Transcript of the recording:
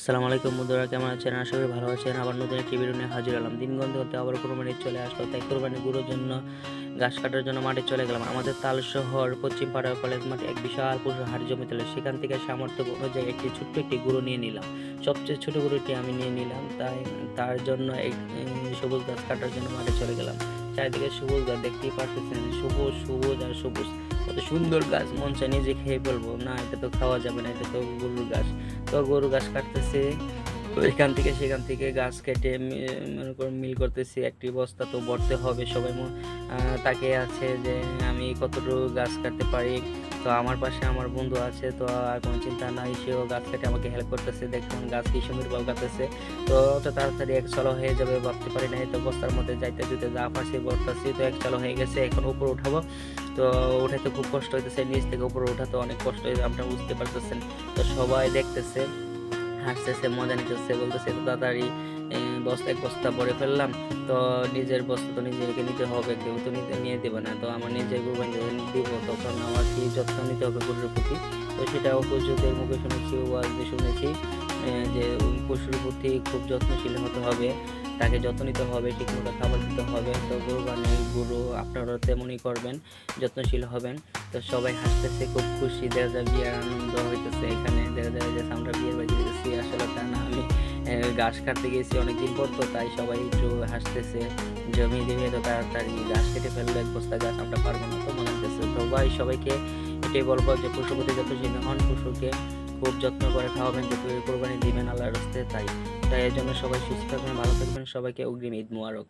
আসসালামু আলাইকুম বন্ধুরা, কেমন আছেন? আশা করি ভালো আছেন। আবার নতুন একটি ভিডিও নিয়ে হাজির হলাম। দিন গন্ধ হতে আবার কোরবানি চলে আসলো, তাই কোরবানি গুঁড়োর জন্য, ঘাস কাটার জন্য মাঠে চলে গেলাম। আমাদের তাল শহর পশ্চিম পাড়ার কলেজ মাঠে এক বিশাল পশুর হাট জমি ছিল। সেখান থেকে সামর্থ্য অনুযায়ী একটি ছোট্ট একটি গুঁড়ো নিয়ে নিলাম। সবচেয়ে ছোট গরুটি আমি নিয়ে নিলাম, তাই তার জন্য এই সবুজ গাছ কাটার জন্য মাঠে চলে গেলাম। চারিদিকে সবুজ গাছ দেখতেই পারতেছেন সবুজ সবুজ আর সবুজ। কত সুন্দর গাছ, মন চাই নিজে খেয়ে বলব না, এটা তো খাওয়া যাবে না, এটা তো গরুর গাছ। তো গরু গাছ কাটতেছে। তো এখান থেকে সেখান থেকে গাছ কেটে মনে করুন মিল করতেছি, একটি বস্তা তো ভরতে হবে সবাই তাকে আছে যে আমি কতটুকু গাছ কাটতে পারি। তো আমার পাশে আমার বন্ধু আছে, তো আর কোনো চিন্তা নাই, সেও গাছ কেটে, আমাকে হেল্প করতেছে দেখুন গাছ কি সুন্দর ভাবে কাটতেছে। তো অত তাড়াতাড়ি এক চলো হয়ে যাবে, ভাবতে পারি না তো বস্তার মধ্যে যাইতে যেতে যা পারছি বর্তাছি তো এক চলো হয়ে গেছে, এখন উপরে উঠাবো। তো উঠাতে খুব কষ্ট হইতেছে, নিচ থেকে উপরে উঠাতে অনেক কষ্ট হয়েছে আপনারা বুঝতে পারতেছেন। তো সবাই দেখতেছে। হাসতেছে, মজা নিতেছে, বলতেছে তো তাড়াতাড়ি বস্তা, এক বস্তা ভরে ফেললাম, তো নিজের বস্তা তো নিজেকে নিতে হবে, কেউ তো নিতে, নিয়ে দেবে না। তো আমার নিজের কোরবানি যখন দিব, তখন আমার কি যত্ন নিতে হবে গরুর প্রতি। তো সেটা পশুদের মুখে শুনেছি ওয়াজ শুনেছি যে পশুর প্রতি খুব যত্নশীল হতে হবে, তাকে যত্ন নিতে হবে, ঠিকমতো খাবার দিতে হবে। তো কোরবানি গরু আপনারা তেমনই করবেন, যত্নশীল হবেন। তো সবাই হাসতেছে, খুব খুশি, দেখা যায় বিয়ের আনন্দ হইতেছে এখানে, দেখা যায় যে গেছি আসলে তা না আমি ঘাস কাটতে গেছি অনেকদিন পর তো, তাই সবাই একটু হাসতেছে, জমি দিবে তো তাড়াতাড়ি ঘাস কেটে ফেললে, এক বস্তা গাছ আমরা পারব না তো, মনে হতেছে তো ভাই, সবাইকে এটাই বলব যে, পশুপতি যত্নশীল হন, পশুকে খুব যত্ন করে খাওয়াবেন এই কোরবানি দিবেন আল্লাহর হস্তে তাই। তাই এর জন্য সবাই সুস্থ থাকবেন, ভালো থাকবেন, সবাইকে অগ্রিম ঈদ মুবারক।